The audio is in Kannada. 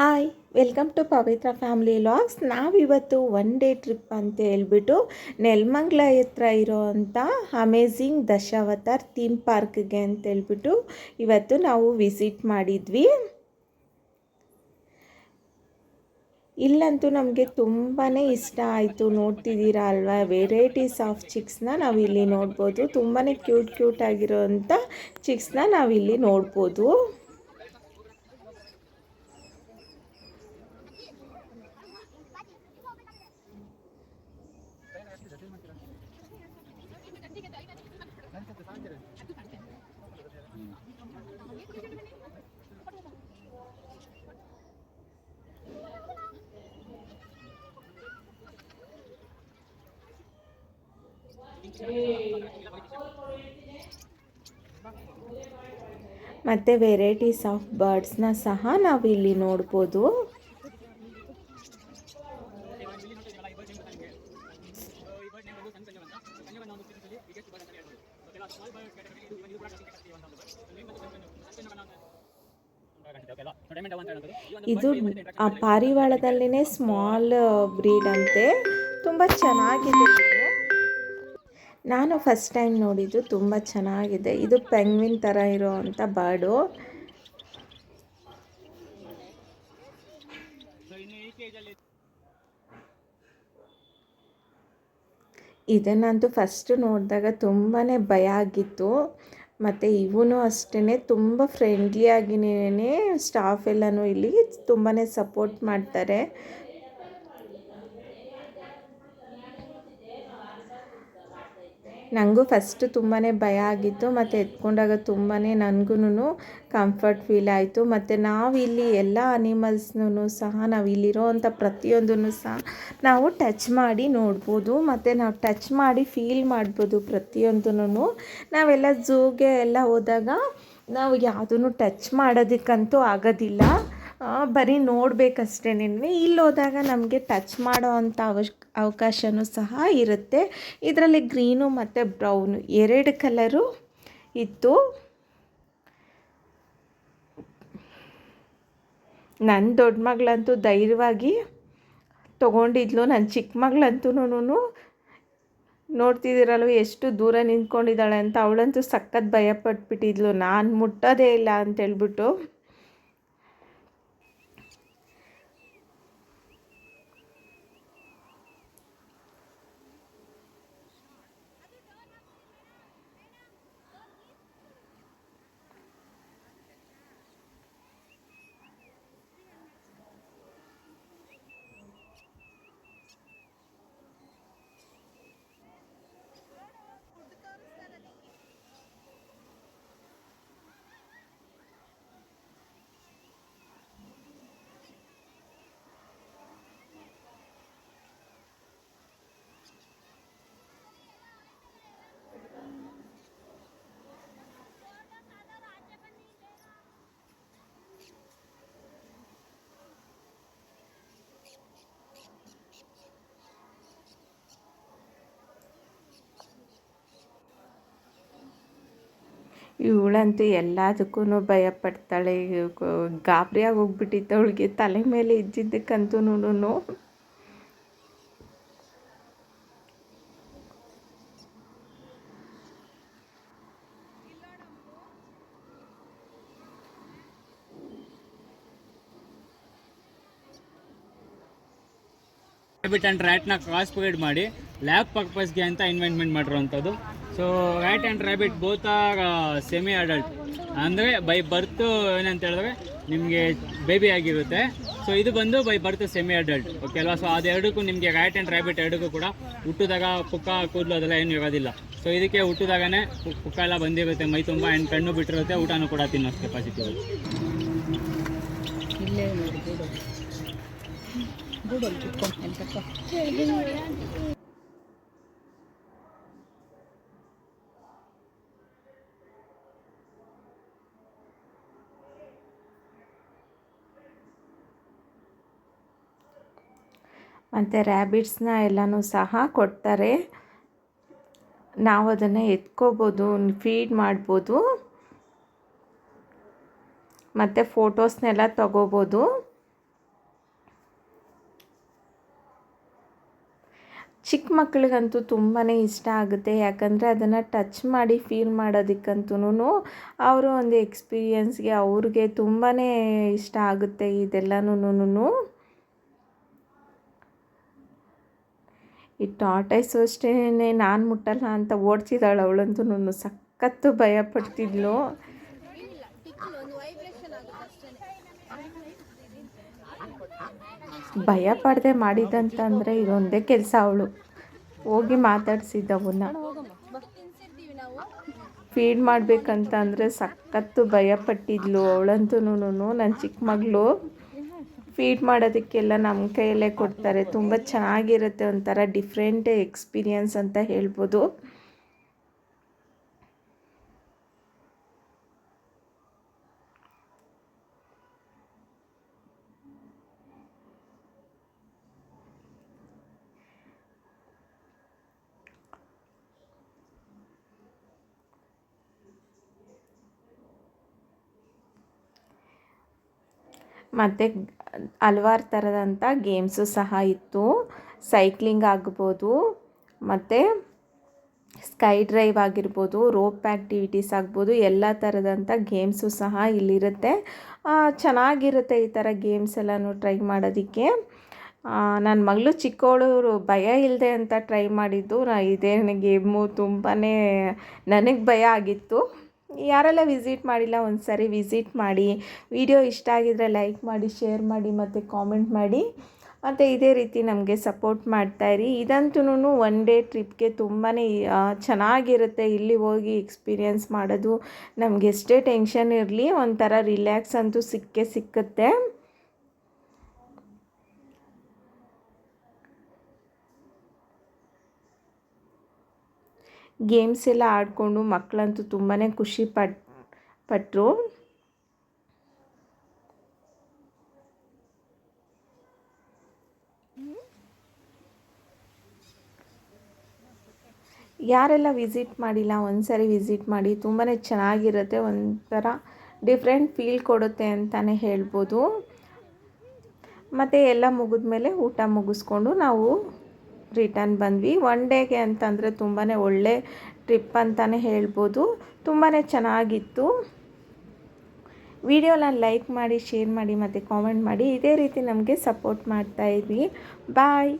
Hi, welcome to Pavitra family logs ನಾವಿವತ್ತು ಒನ್ ಡೇ ಟ್ರಿಪ್ ಅಂತ ಹೇಳ್ಬಿಟ್ಟು ನೆಲ್ಮಂಗ್ಲ ಹತ್ರ ಇರೋವಂಥ ಅಮೇಝಿಂಗ್ ದಶಾವತಾರ್ ಥೀಮ್ ಪಾರ್ಕ್ಗೆ ಅಂತ ಹೇಳ್ಬಿಟ್ಟು ಇವತ್ತು ನಾವು ವಿಸಿಟ್ ಮಾಡಿದ್ವಿ. ಇಲ್ಲಂತೂ ನಮಗೆ ತುಂಬಾ ಇಷ್ಟ ಆಯಿತು. ನೋಡ್ತಿದ್ದೀರಾ ಅಲ್ವಾ? ವೆರೈಟೀಸ್ ಆಫ್ ಚಿಕ್ಸ್ನ ನಾವು ಇಲ್ಲಿ ನೋಡ್ಬೋದು. ತುಂಬಾ ಕ್ಯೂಟ್ ಕ್ಯೂಟ್ ಆಗಿರೋವಂಥ ಚಿಕ್ಸ್ನ ನಾವಿಲ್ಲಿ ನೋಡ್ಬೋದು. ಮತ್ತು ವೆರೈಟೀಸ್ ಆಫ್ ಬರ್ಡ್ಸ್ನ ಸಹ ನಾವು ಇಲ್ಲಿ ನೋಡ್ಬೋದು. ಇದು ಆ ಪಾರಿವಾಳದಲ್ಲಿನೇ ಸ್ಮಾಲ್ ಬ್ರೀಡ್ ಅಂತೆ. ತುಂಬ ಚೆನ್ನಾಗಿದೆ. ನಾನು ಫಸ್ಟ್ ಟೈಮ್ ನೋಡಿದ್ದು ತುಂಬ ಚೆನ್ನಾಗಿದೆ. ಇದು ಪೆಂಗ್ವಿನ್ ಥರ ಇರೋವಂಥ ಬರ್ಡು ಇದನ್ನಂತೂ ಫಸ್ಟ್ ನೋಡಿದಾಗ ತುಂಬಾ ಭಯ ಆಗಿತ್ತು. ಮತ್ತು ಇವೂ ಅಷ್ಟೇ ತುಂಬ ಫ್ರೆಂಡ್ಲಿಯಾಗಿನೇ ಸ್ಟಾಫ್ ಎಲ್ಲನೂ ಇಲ್ಲಿ ತುಂಬಾ ಸಪೋರ್ಟ್ ಮಾಡ್ತಾರೆ. ನನಗೂ ಫಸ್ಟ್ ತುಂಬಾ ಭಯ ಆಗಿತ್ತು, ಮತ್ತು ಎತ್ಕೊಂಡಾಗ ತುಂಬಾ ನನಗೂ ಕಂಫರ್ಟ್ ಫೀಲ್ ಆಯಿತು. ಮತ್ತು ನಾವಿಲ್ಲಿ ಎಲ್ಲ ಅನಿಮಲ್ಸ್ನೂ ಸಹ, ನಾವು ಇಲ್ಲಿರೋವಂಥ ಪ್ರತಿಯೊಂದನ್ನು ಸಹ, ನಾವು ಟಚ್ ಮಾಡಿ ನೋಡ್ಬೋದು. ಮತ್ತು ನಾವು ಟಚ್ ಮಾಡಿ ಫೀಲ್ ಮಾಡ್ಬೋದು ಪ್ರತಿಯೊಂದೂ ನಾವೆಲ್ಲ ಝೂಗೆ ಎಲ್ಲ ಹೋದಾಗ, ನಾವು ಯಾವುದನ್ನು ಟಚ್ ಮಾಡೋದಕ್ಕಂತೂ ಆಗೋದಿಲ್ಲ. ಬರೀ ನೋಡಬೇಕಷ್ಟೇ ಇಲ್ಲಿ ಹೋದಾಗ ನಮಗೆ ಟಚ್ ಮಾಡೋ ಅಂಥ ಅವಶ್ ಅವಕಾಶವೂ ಸಹ ಇರುತ್ತೆ. ಇದರಲ್ಲಿ ಗ್ರೀನು ಮತ್ತು ಬ್ರೌನು ಎರಡು ಕಲರು ಇತ್ತು. ನನ್ನ ದೊಡ್ಡ ಮಗಳಂತೂ ಧೈರ್ಯವಾಗಿ ತೊಗೊಂಡಿದ್ಲು. ನನ್ನ ಚಿಕ್ಕ ಮಗಳಂತೂ ನೋಡ್ತಿದ್ದೀರಲ್ವ ಎಷ್ಟು ದೂರ ನಿಂತ್ಕೊಂಡಿದ್ದಾಳೆ ಅಂತ. ಅವಳಂತೂ ಸಖತ್ ಭಯಪಟ್ಬಿಟ್ಟಿದ್ಲು. ನಾನು ಮುಟ್ಟೋದೇ ಇಲ್ಲ ಅಂತೇಳ್ಬಿಟ್ಟು. ಇವಳಂತೂ ಎಲ್ಲದಕ್ಕೂ ಭಯಪಡ್ತಾಳೆ. ಗಾಬರಿಯಾಗಿ ಹೋಗ್ಬಿಟ್ಟಿತ್ತು ಅವಳಿಗೆ. ತಲೆ ಮೇಲೆ ಇದ್ದಿದ್ದಕ್ಕಂತೂ ಬಿಟ್ಟು ಆ್ಯಂಡ್ ರ್ಯಾಟ್ನ ಕ್ರಾಸ್ ಬ್ರೀಡ್ ಮಾಡಿ ಲ್ಯಾಬ್ ಪರ್ಪಸ್ಗೆ ಅಂತ ಇನ್ವೆಂಟ್ಮೆಂಟ್ ಮಾಡಿರೋವಂಥದ್ದು. So rat and rabbit both are semi adult ಅಂದರೆ ಬೈ ಬರ್ತ್ ಏನಂತ ಹೇಳಿದ್ರೆ ನಿಮಗೆ ಬೇಬಿ ಆಗಿರುತ್ತೆ. ಸೊ ಇದು ಬಂದು by birth semi adult okay ಅಲ್ವಾ ಸೊ ಅದೆರಡಕ್ಕೂ ನಿಮಗೆ ರ್ಯಾಟ್ ಆ್ಯಂಡ್ ರ್ಯಾಬಿಟ್ ಎರಡಕ್ಕೂ ಕೂಡ ಹುಟ್ಟಿದಾಗ ಪುಕ್ಕ, ಕೂದಲು ಅದೆಲ್ಲ ಏನು ಇರೋದಿಲ್ಲ. ಸೊ ಇದಕ್ಕೆ ಹುಟ್ಟಿದಾಗನೇ ಪುಕ್ಕ ಎಲ್ಲ ಬಂದಿರುತ್ತೆ. ಮೈ ತುಂಬ ಆ್ಯಂಡ್ ಕಣ್ಣು ಬಿಟ್ಟಿರುತ್ತೆ. ಊಟನೂ ಕೂಡ ತಿನ್ನೋ ಕೆಪಾಸಿಟಿ ಇರುತ್ತೆ. ಮತ್ತು ರ್ಯಾಬಿಟ್ಸ್ನ ಎಲ್ಲನೂ ಸಹ ಕೊಡ್ತಾರೆ. ನಾವು ಅದನ್ನು ಎತ್ಕೋಬೋದು ಫೀಡ್ ಮಾಡ್ಬೋದು. ಮತ್ತು ಫೋಟೋಸ್ನೆಲ್ಲ ತಗೋಬೋದು. ಚಿಕ್ಕ ಮಕ್ಕಳಿಗಂತೂ ತುಂಬಾ ಇಷ್ಟ ಆಗುತ್ತೆ. ಯಾಕಂದರೆ ಅದನ್ನು ಟಚ್ ಮಾಡಿ ಫೀಲ್ ಮಾಡೋದಕ್ಕಂತೂ ಅವರು ಒಂದು ಎಕ್ಸ್ಪೀರಿಯನ್ಸ್ಗೆ ಅವ್ರಿಗೆ ತುಂಬಾ ಇಷ್ಟ ಆಗುತ್ತೆ ಇದೆಲ್ಲನೂ ಈ ಟಾಟೈಸು ಅಷ್ಟೇ ನಾನು ಮುಟ್ಟಲ್ಲ ಅಂತ ಓಡ್ತಿದ್ದಾಳೆ ಅವಳಂತೂ ಸಖತ್ತು ಭಯ ಪಡ್ತಿದ್ಲು ಭಯ ಪಡದೆ ಮಾಡಿದಂತಂದರೆ ಇದೊಂದೇ ಕೆಲಸ ಅವಳು. ಹೋಗಿ ಮಾತಾಡ್ಸಿದ್ದವನ್ನ ಫೀಡ್ ಮಾಡಬೇಕಂತ ಅಂದರೆ ಸಖತ್ತು ಭಯ ಪಟ್ಟಿದ್ಲು ಅವಳಂತೂ ನನ್ನ ಚಿಕ್ಕ ಮಗಳು ಫೀಡ್ ಮಾಡೋದಕ್ಕೆಲ್ಲ ನಮ್ಮ ಕೈಯಲ್ಲೇ ಕೊಡ್ತಾರೆ. ತುಂಬ ಚೆನ್ನಾಗಿರುತ್ತೆ ಒಂಥರ ಡಿಫ್ರೆಂಟ್ ಎಕ್ಸ್ಪೀರಿಯನ್ಸ್ ಅಂತ ಹೇಳ್ಬೋದು. ಮತ್ತು ಹಲ್ವಾರು ಥರದಂಥ ಗೇಮ್ಸು ಸಹ ಇತ್ತು. ಸೈಕ್ಲಿಂಗ್ ಆಗ್ಬೋದು, ಮತ್ತು ಸ್ಕೈ ಡ್ರೈವ್ ಆಗಿರ್ಬೋದು ರೋಪ್ ಆ್ಯಕ್ಟಿವಿಟೀಸ್ ಆಗ್ಬೋದು, ಎಲ್ಲ ಥರದಂಥ ಗೇಮ್ಸು ಸಹ ಇಲ್ಲಿರುತ್ತೆ. ಚೆನ್ನಾಗಿರುತ್ತೆ ಈ ಥರ ಗೇಮ್ಸ್ ಎಲ್ಲನೂ ಟ್ರೈ ಮಾಡೋದಕ್ಕೆ. ನನ್ನ ಮಗಳು ಚಿಕ್ಕವಳು ಭಯ ಇಲ್ಲದೆ ಅಂತ ಟ್ರೈ ಮಾಡಿದ್ದು. ನಾ ಇದೇ ಗೇಮು ತುಂಬಾ ನನಗೆ ಭಯ ಆಗಿತ್ತು. ಯಾರೆಲ್ಲ ವಿಸಿಟ್ ಮಾಡಿಲ್ಲ ಒಂದು ಸಾರಿ ವಿಸಿಟ್ ಮಾಡಿ. ವಿಡಿಯೋ ಇಷ್ಟ ಆಗಿದರೆ ಲೈಕ್ ಮಾಡಿ, ಶೇರ್ ಮಾಡಿ ಮತ್ತು ಕಾಮೆಂಟ್ ಮಾಡಿ. ಮತ್ತು ಇದೇ ರೀತಿ ನಮಗೆ ಸಪೋರ್ಟ್ ಮಾಡ್ತಾಯಿರಿ ಇದಂತೂ ಒನ್ ಡೇ ಟ್ರಿಪ್ಗೆ ತುಂಬಾ ಚೆನ್ನಾಗಿರುತ್ತೆ. ಇಲ್ಲಿ ಹೋಗಿ ಎಕ್ಸ್ಪೀರಿಯೆನ್ಸ್ ಮಾಡೋದು ನಮಗೆ ಎಷ್ಟೇ ಟೆನ್ಷನ್ ಇರಲಿ, ಒಂಥರ ರಿಲ್ಯಾಕ್ಸ್ ಅಂತೂ ಸಿಕ್ಕೇ ಸಿಕ್ಕುತ್ತೆ. ಗೇಮ್ಸ್ ಎಲ್ಲ ಆಡಿಕೊಂಡು ಮಕ್ಕಳಂತೂ ತುಂಬಾ ಖುಷಿ ಪಟ್ ಪಟ್ಟರು ಯಾರೆಲ್ಲ ವಿಸಿಟ್ ಮಾಡಿಲ್ಲ ಒಂದು ಸಾರಿ ವಿಸಿಟ್ ಮಾಡಿ ತುಂಬಾ ಚೆನ್ನಾಗಿರುತ್ತೆ, ಒಂಥರ ಡಿಫ್ರೆಂಟ್ ಫೀಲ್ ಕೊಡುತ್ತೆ ಅಂತಲೇ ಹೇಳ್ಬೋದು. ಮತ್ತು ಎಲ್ಲ ಮುಗಿದ್ಮೇಲೆ ಊಟ ಮುಗಿಸ್ಕೊಂಡು ನಾವು ರಿಟರ್ನ್ ಬಂದ್ವಿ. ಒನ್ ಡೇಗೆ ಅಂತಂದರೆ ತುಂಬಾ ಒಳ್ಳೆ ಟ್ರಿಪ್ ಅಂತಲೇ ಹೇಳ್ಬೋದು. ತುಂಬಾ ಚೆನ್ನಾಗಿತ್ತು. ವಿಡಿಯೋನ ಲೈಕ್ ಮಾಡಿ, ಶೇರ್ ಮಾಡಿ, ಮತ್ತು ಕಾಮೆಂಟ್ ಮಾಡಿ ಇದೇ ರೀತಿ ನಮಗೆ ಸಪೋರ್ಟ್ ಮಾಡ್ತಾಯಿದ್ವಿ ಬಾಯ್.